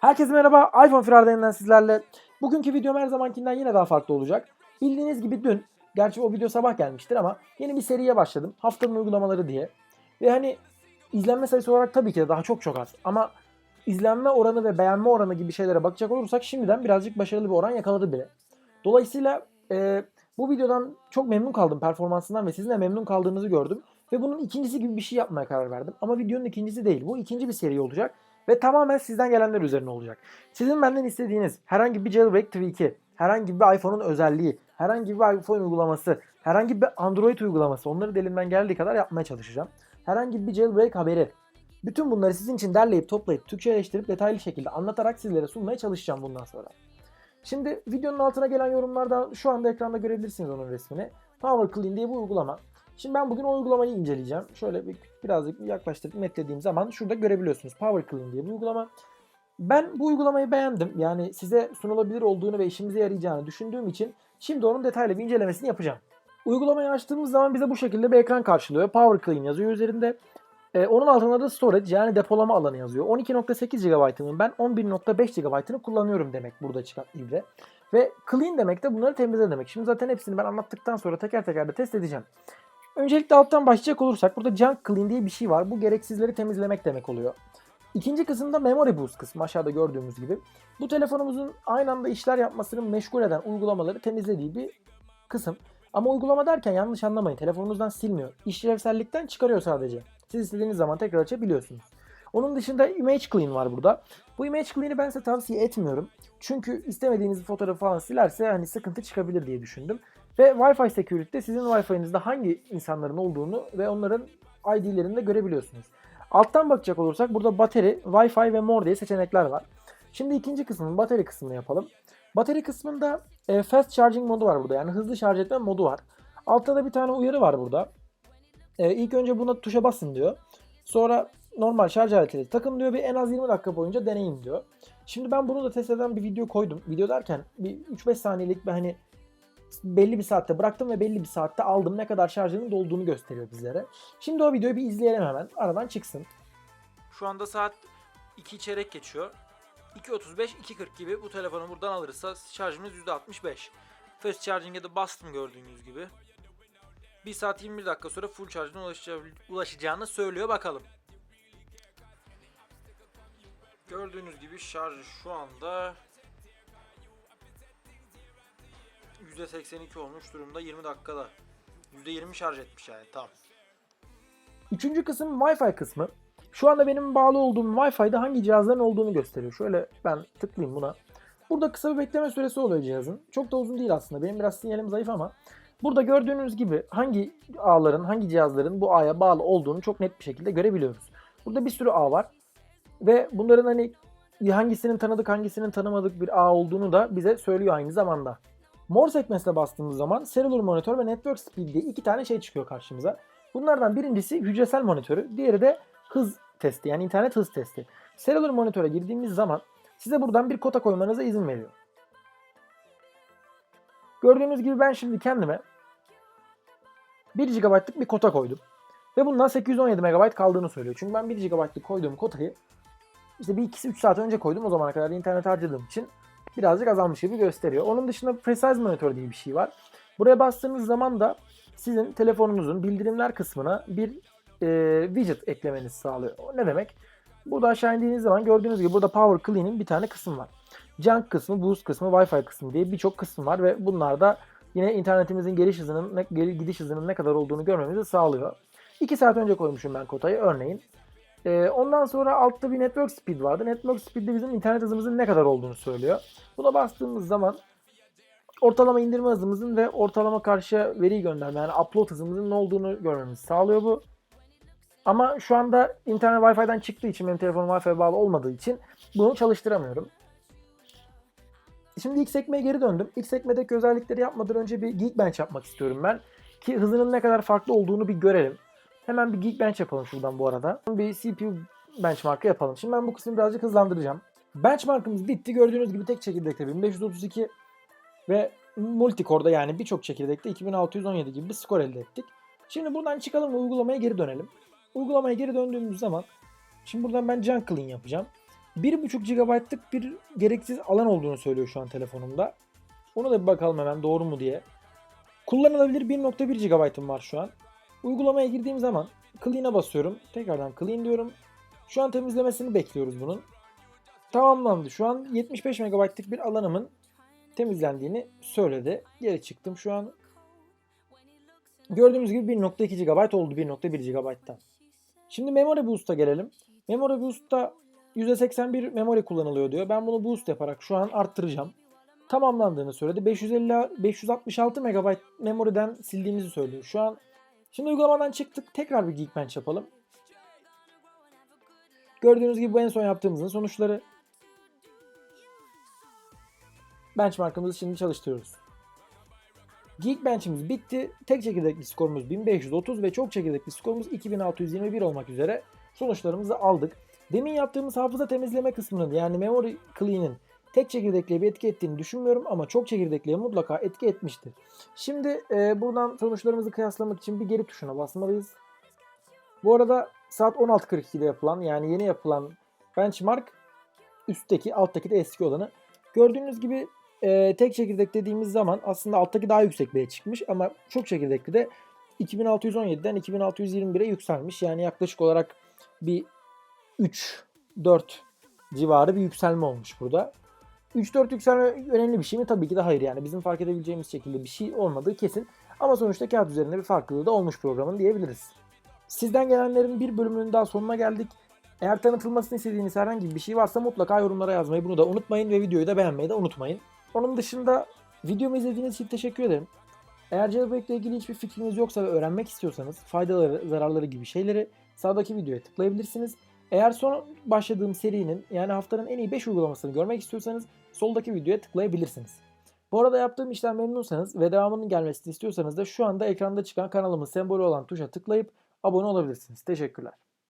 Herkese merhaba. iPhone Firarden'den sizlerle. Bugünkü videom her zamankinden yine daha farklı olacak. Bildiğiniz gibi dün, gerçi o video sabah gelmiştir ama yeni bir seriye başladım. Haftanın uygulamaları diye. Ve hani izlenme sayısı olarak tabii ki de daha çok çok az. Ama izlenme oranı ve beğenme oranı gibi şeylere bakacak olursak şimdiden birazcık başarılı bir oran yakaladı bile. Dolayısıyla e, bu videodan çok memnun kaldım performansından ve sizin de memnun kaldığınızı gördüm. Ve bunun ikincisi gibi bir şey yapmaya karar verdim. Ama videonun ikincisi değil. Bu ikinci bir seri olacak. Ve tamamen sizden gelenler üzerine olacak. Sizin benden istediğiniz herhangi bir jailbreak tweak'i, herhangi bir iPhone'un özelliği, herhangi bir iPhone uygulaması, herhangi bir Android uygulaması onları da elimden geldiği kadar yapmaya çalışacağım. Herhangi bir jailbreak haberi. Bütün bunları sizin için derleyip toplayıp Türkçeleştirip detaylı şekilde anlatarak sizlere sunmaya çalışacağım bundan sonra. Şimdi videonun altına gelen yorumlarda şu anda ekranda görebilirsiniz onun resmini. Power Clean diye bu uygulama. Şimdi ben bugün o uygulamayı inceleyeceğim. Şöyle bir, birazcık yaklaştırıp netlediğim zaman şurada görebiliyorsunuz. Power Clean diye bir uygulama. Ben bu uygulamayı beğendim. Yani size sunulabilir olduğunu ve işimize yarayacağını düşündüğüm için şimdi onun detaylı bir incelemesini yapacağım. Uygulamayı açtığımız zaman bize bu şekilde bir ekran karşılıyor. Power Clean yazıyor üzerinde. Ee, onun altında da storage yani depolama alanı yazıyor. 12.8 GB'ının ben 11.5 GB'ını kullanıyorum demek burada çıkan ibre. Ve clean demek de bunları temizle demek. Şimdi zaten hepsini ben anlattıktan sonra teker teker de test edeceğim. Öncelikle alttan başlayacak olursak burada junk clean diye bir şey var. Bu gereksizleri temizlemek demek oluyor. İkinci kısımda memory boost kısmı aşağıda gördüğümüz gibi. Bu telefonumuzun aynı anda işler yapmasını meşgul eden uygulamaları temizlediği bir kısım. Ama uygulama derken yanlış anlamayın. Telefonunuzdan silmiyor. İşlevsellikten çıkarıyor sadece. Siz istediğiniz zaman tekrar açabiliyorsunuz. Onun dışında Image Clean var burada. Bu Image Clean'i ben size tavsiye etmiyorum. Çünkü istemediğiniz fotoğrafı falan silerse hani sıkıntı çıkabilir diye düşündüm. Ve Wi-Fi Security'de sizin Wi-Fi'nizde hangi insanların olduğunu ve onların ID'lerini de görebiliyorsunuz. Alttan bakacak olursak burada bateri, Wi-Fi ve More diye seçenekler var. Şimdi ikinci kısmın bateri kısmını yapalım. Bateri kısmında e, fast charging modu var burada. Yani hızlı şarj etme modu var. Altta da bir tane uyarı var burada. E, ilk önce buna tuşa basın diyor. Sonra normal şarj aletiyle takın diyor ve en az 20 dakika boyunca deneyin diyor. Şimdi ben bunu da test eden bir video koydum. Video derken bir 3-5 saniyelik bir hani belli bir saatte bıraktım ve belli bir saatte aldım. Ne kadar şarjının dolduğunu gösteriyor bizlere. Şimdi o videoyu bir izleyelim hemen. Aradan çıksın. Şu anda saat 2 çeyrek geçiyor. 2.35, 2.40 gibi bu telefonu buradan alırsa şarjımız %65. Fast charging'e de bastım gördüğünüz gibi. 1 saat 21 dakika sonra full ulaşacağı- ulaşacağını söylüyor bakalım. Gördüğünüz gibi şarj şu anda %82 olmuş durumda 20 dakikada. %20 şarj etmiş yani tam. Üçüncü kısım Wi-Fi kısmı. Şu anda benim bağlı olduğum Wi-Fi'de hangi cihazların olduğunu gösteriyor. Şöyle ben tıklayayım buna. Burada kısa bir bekleme süresi oluyor cihazın. Çok da uzun değil aslında. Benim biraz sinyalim zayıf ama. Burada gördüğünüz gibi hangi ağların, hangi cihazların bu ağya bağlı olduğunu çok net bir şekilde görebiliyoruz. Burada bir sürü ağ var. Ve bunların hani hangisinin tanıdık hangisinin tanımadık bir ağ olduğunu da bize söylüyor aynı zamanda. More sekmesine bastığımız zaman Cellular Monitor ve Network Speed diye iki tane şey çıkıyor karşımıza. Bunlardan birincisi hücresel monitörü, diğeri de hız testi yani internet hız testi. Cellular Monitor'a girdiğimiz zaman size buradan bir kota koymanıza izin veriyor. Gördüğünüz gibi ben şimdi kendime 1 GB'lık bir kota koydum. Ve bundan 817 MB kaldığını söylüyor. Çünkü ben 1 GB'lık koyduğum kotayı işte bir ikisi 3 saat önce koydum. O zamana kadar da internet harcadığım için birazcık azalmış gibi gösteriyor. Onun dışında Precise Monitor diye bir şey var. Buraya bastığınız zaman da sizin telefonunuzun bildirimler kısmına bir e, widget eklemenizi sağlıyor. O ne demek? Burada aşağı indiğiniz zaman gördüğünüz gibi burada Power Clean'in bir tane kısım var. Junk kısmı, Boost kısmı, Wi-Fi kısmı diye birçok kısım var ve bunlar da yine internetimizin geliş hızının, gidiş hızının ne kadar olduğunu görmemizi sağlıyor. 2 saat önce koymuşum ben kotayı örneğin. Ee, ondan sonra altta bir network speed vardı. Network speed de bizim internet hızımızın ne kadar olduğunu söylüyor. Buna bastığımız zaman ortalama indirme hızımızın ve ortalama karşıya veri gönderme yani upload hızımızın ne olduğunu görmemizi sağlıyor bu. Ama şu anda internet Wi-Fi'den çıktığı için benim telefonum Wi-Fi'ye bağlı olmadığı için bunu çalıştıramıyorum. Şimdi ilk sekmeye geri döndüm. İlk sekmedeki özellikleri yapmadan önce bir Geekbench yapmak istiyorum ben. Ki hızının ne kadar farklı olduğunu bir görelim. Hemen bir Geekbench yapalım şuradan bu arada. Bir CPU benchmark'ı yapalım. Şimdi ben bu kısmı birazcık hızlandıracağım. Benchmark'ımız bitti. Gördüğünüz gibi tek çekirdekte 1532 ve multicore'da yani birçok çekirdekte 2617 gibi bir skor elde ettik. Şimdi buradan çıkalım ve uygulamaya geri dönelim. Uygulamaya geri döndüğümüz zaman şimdi buradan ben Junk Clean yapacağım. 1.5 GB'lık bir gereksiz alan olduğunu söylüyor şu an telefonumda. Ona da bir bakalım hemen doğru mu diye. Kullanılabilir 1.1 GB'ım var şu an. Uygulamaya girdiğim zaman clean'e basıyorum. Tekrardan clean diyorum. Şu an temizlemesini bekliyoruz bunun. Tamamlandı. Şu an 75 MB'lık bir alanımın temizlendiğini söyledi. Geri çıktım şu an. Gördüğünüz gibi 1.2 GB oldu 1.1 GB'tan. Şimdi Memory Boost'a gelelim. Memory Boost'ta %81 memory kullanılıyor diyor. Ben bunu boost yaparak şu an arttıracağım. Tamamlandığını söyledi. 550 566 MB memory'den sildiğimizi söylüyor. Şu an şimdi uygulamadan çıktık. Tekrar bir Geekbench yapalım. Gördüğünüz gibi bu en son yaptığımızın sonuçları. Benchmark'ımızı şimdi çalıştırıyoruz. Geekbench'imiz bitti. Tek çekirdekli skorumuz 1530 ve çok çekirdekli skorumuz 2621 olmak üzere sonuçlarımızı aldık. Demin yaptığımız hafıza temizleme kısmının yani memory clean'in tek çekirdekliye bir etki ettiğini düşünmüyorum ama çok çekirdekliye mutlaka etki etmiştir. Şimdi e, buradan sonuçlarımızı kıyaslamak için bir geri tuşuna basmalıyız. Bu arada saat 16.42'de yapılan yani yeni yapılan benchmark üstteki alttaki de eski olanı. Gördüğünüz gibi e, tek çekirdek dediğimiz zaman aslında alttaki daha yüksekliğe çıkmış ama çok çekirdekli de 2617'den 2621'e yükselmiş. Yani yaklaşık olarak bir 3-4 civarı bir yükselme olmuş burada. 3-4 yükselme önemli bir şey mi? Tabii ki de hayır yani. Bizim fark edebileceğimiz şekilde bir şey olmadığı kesin. Ama sonuçta kağıt üzerinde bir farklılığı da olmuş programın diyebiliriz. Sizden gelenlerin bir bölümünün daha sonuna geldik. Eğer tanıtılmasını istediğiniz herhangi bir şey varsa mutlaka yorumlara yazmayı bunu da unutmayın ve videoyu da beğenmeyi de unutmayın. Onun dışında videomu izlediğiniz için teşekkür ederim. Eğer Jailbreak ile ilgili hiçbir fikriniz yoksa ve öğrenmek istiyorsanız faydaları, zararları gibi şeyleri sağdaki videoya tıklayabilirsiniz. Eğer son başladığım serinin yani haftanın en iyi 5 uygulamasını görmek istiyorsanız soldaki videoya tıklayabilirsiniz. Bu arada yaptığım işten memnunsanız ve devamının gelmesini istiyorsanız da şu anda ekranda çıkan kanalımın sembolü olan tuşa tıklayıp abone olabilirsiniz. Teşekkürler.